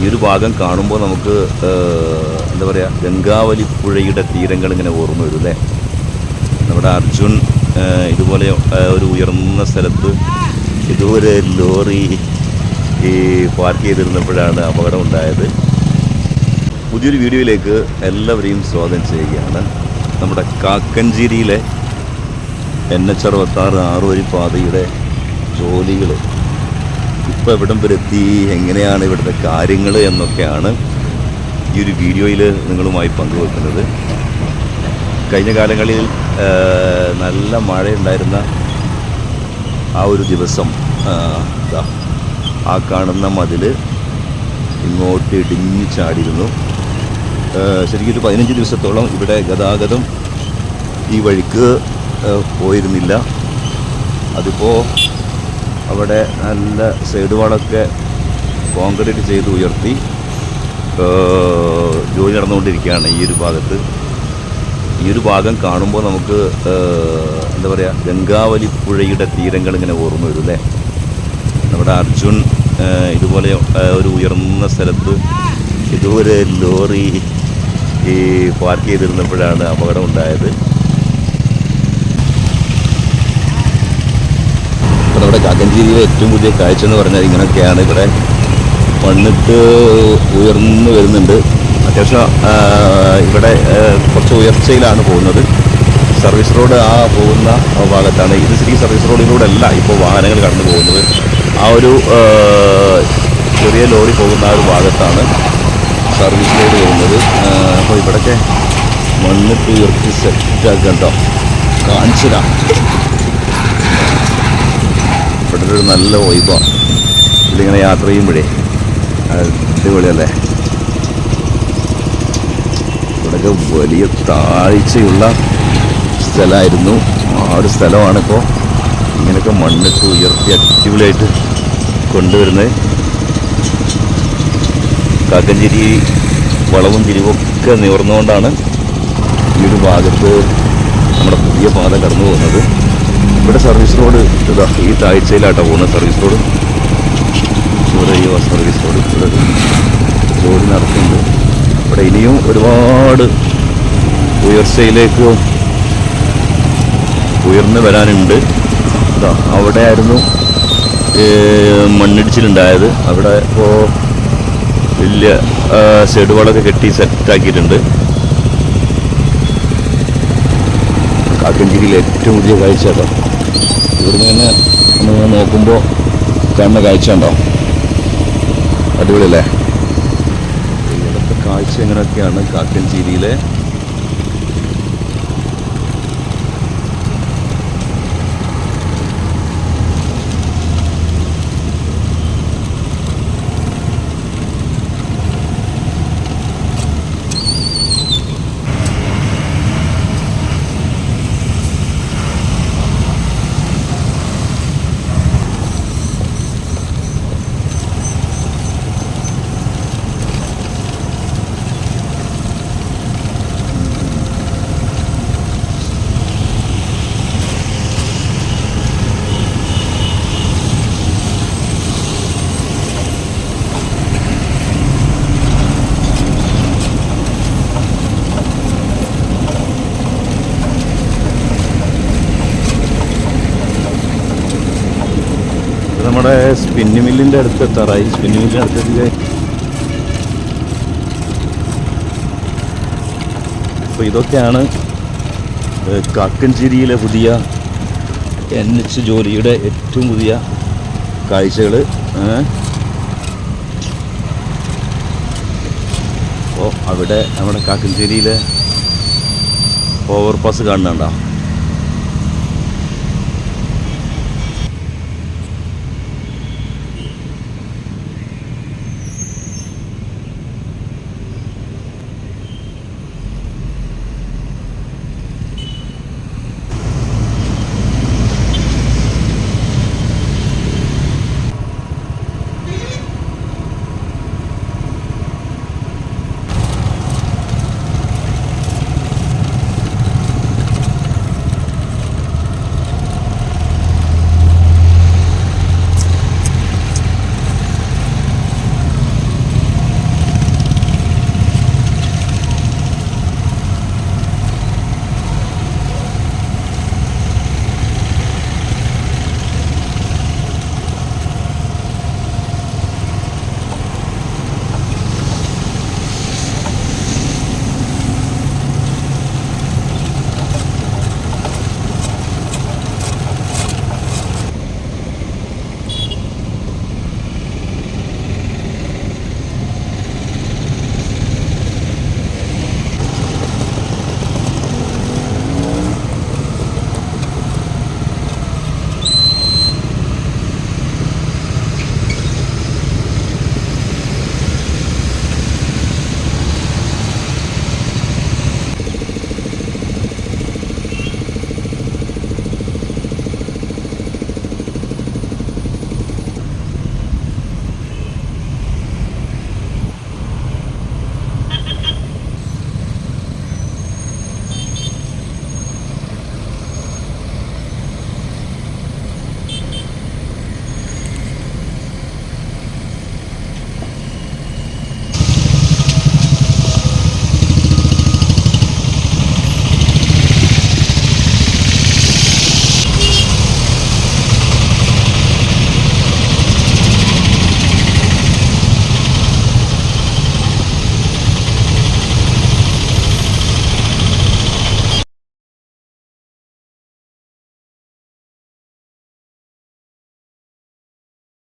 ഈ ഒരു ഭാഗം കാണുമ്പോൾ നമുക്ക് എന്താ പറയുക ഗംഗാവലി പുഴയുടെ തീരങ്ങൾ ഇങ്ങനെ ഓർമ്മ വരും അല്ലേ? നമ്മുടെ അർജുൻ ഇതുപോലെ ഒരു ഉയർന്ന സ്ഥലത്ത് ഇതുപോലെ ലോറി ഈ പാർക്ക് ചെയ്തിരുന്നപ്പോഴാണ് അപകടം ഉണ്ടായത്. പുതിയൊരു വീഡിയോയിലേക്ക് എല്ലാവരെയും സ്വാഗതം ചെയ്യുകയാണ്. നമ്മുടെ കാക്കഞ്ചേരിയിലെ എൻ എച്ച് അറുപത്താറ് ആറുവരി പാതയുടെ ജോലികൾ ഇപ്പോൾ എവിടം വരെ എത്തി? എങ്ങനെയാണ് ഇവിടുത്തെ കാര്യങ്ങൾ എന്നൊക്കെയാണ് ഈ ഒരു വീഡിയോയിൽ നിങ്ങളുമായി പങ്കുവെക്കുന്നത്. കഴിഞ്ഞ കാലങ്ങളിൽ നല്ല മഴയുണ്ടായിരുന്ന ആ ഒരു ദിവസം ആ, കാണുന്ന മതിൽ ഇങ്ങോട്ട് ഇടിഞ്ഞു ചാടിയിരുന്നു. ശരിക്കും ഒരു പതിനഞ്ച് ദിവസത്തോളം ഇവിടെ ഗതാഗതം ഈ വഴിക്ക് പോയിരുന്നില്ല. അതിപ്പോൾ അവിടെ നല്ല സൈഡ് വാളൊക്കെ കോൺക്രീറ്റ് ചെയ്ത് ഉയർത്തി ജോലി നടന്നുകൊണ്ടിരിക്കുകയാണ് ഈ ഒരു ഭാഗത്ത്. ഈ ഒരു ഭാഗം കാണുമ്പോൾ നമുക്ക് എന്താ പറയുക ഗംഗാവലി പുഴയുടെ തീരങ്ങൾ ഇങ്ങനെ ഓർമ്മ വരും അല്ലേ? നമ്മുടെ അർജുൻ ഇതുപോലെ ഒരു ഉയർന്ന സ്ഥലത്ത് ഇതുപോലെ ലോറി ഈ പാർക്ക് ചെയ്തിരുന്നപ്പോഴാണ് അപകടം ഉണ്ടായത് നമ്മുടെ കാക്കഞ്ചേരിയിലെ ഏറ്റവും പുതിയ കാഴ്ച എന്ന് പറഞ്ഞാൽ ഇങ്ങനെയൊക്കെയാണ്. ഇവിടെ മണ്ണിട്ട് ഉയർന്നു വരുന്നുണ്ട്. അത്യാവശ്യം ഇവിടെ കുറച്ച് ഉയർച്ചയിലാണ് പോകുന്നത്. സർവീസ് റോഡ് ആ പോകുന്ന ഭാഗത്താണ്. ഇത് ശരി സർവീസ് റോഡിലൂടെ അല്ല ഇപ്പോൾ വാഹനങ്ങൾ കടന്നു പോകുന്നത്. ആ ഒരു ചെറിയ ലോറി പോകുന്ന ആ ഒരു ഭാഗത്താണ് സർവീസ് റോഡ് വരുന്നത്. അപ്പോൾ ഇവിടെയൊക്കെ മണ്ണിട്ട് ഉയർത്തി സെറ്റാക്കണ്ടോ കാണിച്ചതാ ഒരു നല്ല വൈബാണ്. ഇതിലിങ്ങനെ യാത്ര ചെയ്യുമ്പോഴേ അടിപൊളിയല്ലേ? ഇവിടെയൊക്കെ വലിയ താഴ്ചയുള്ള സ്ഥലമായിരുന്നു. ആ ഒരു സ്ഥലമാണിപ്പോൾ ഇങ്ങനെയൊക്കെ മണ്ണിട്ട് ഉയർത്തി അടിപൊളിയായിട്ട് കൊണ്ടുവരുന്നത്. കാക്കഞ്ചേരി വളവും തിരിവൊക്കെ നിവർന്നുകൊണ്ടാണ് ഈ ഒരു ഭാഗത്ത് നമ്മുടെ പുതിയ പാത കടന്നു പോകുന്നത് ഇവിടെ സർവീസ് റോഡ് ഇതാ ഈ താഴ്ചയിലാട്ടോ പോകുന്നത് സർവീസ് റോഡ് ഇവിടെ ഈ സർവീസ് റോഡ് ഇവിടെ ജോലി നടക്കുന്നുണ്ട്. ഇവിടെ ഇനിയും ഒരുപാട് ഉയർച്ചയിലേക്ക് ഉയർന്നു വരാനുണ്ട്. ഇതാ അവിടെ ആയിരുന്നു മണ്ണിടിച്ചിലുണ്ടായത്. അവിടെ ഇപ്പോൾ വലിയ ഷെഡുകളൊക്കെ കെട്ടി സെറ്റാക്കിയിട്ടുണ്ട്. കാക്കഞ്ചേരിയിലെ ഏറ്റവും വലിയ കാഴ്ച കേട്ടോ ഇവിടുന്ന് തന്നെ നമ്മൾ നോക്കുമ്പോൾ കാണുന്ന കാഴ്ച ഉണ്ടോ അടിപൊളിയല്ലേ? ഇവിടുത്തെ കാഴ്ച എങ്ങനെയൊക്കെയാണ് കാക്കഞ്ചേരിയിലെ ഇത് നമ്മുടെ സ്പിന്നി മില്ലിന്റെ അടുത്ത് എത്താറായി സ്പിന്നി മില്ലിന്റെ അടുത്തേക്ക് അപ്പോൾ ഇതൊക്കെയാണ് കാക്കഞ്ചേരിയിലെ പുതിയ എൻ എച്ച് ജോലിയുടെ ഏറ്റവും പുതിയ കാഴ്ചകൾ അപ്പോൾ അവിടെ നമ്മുടെ കാക്കഞ്ചേരിയിലെ ഓവർ പാസ് കാണുന്നുണ്ടോ?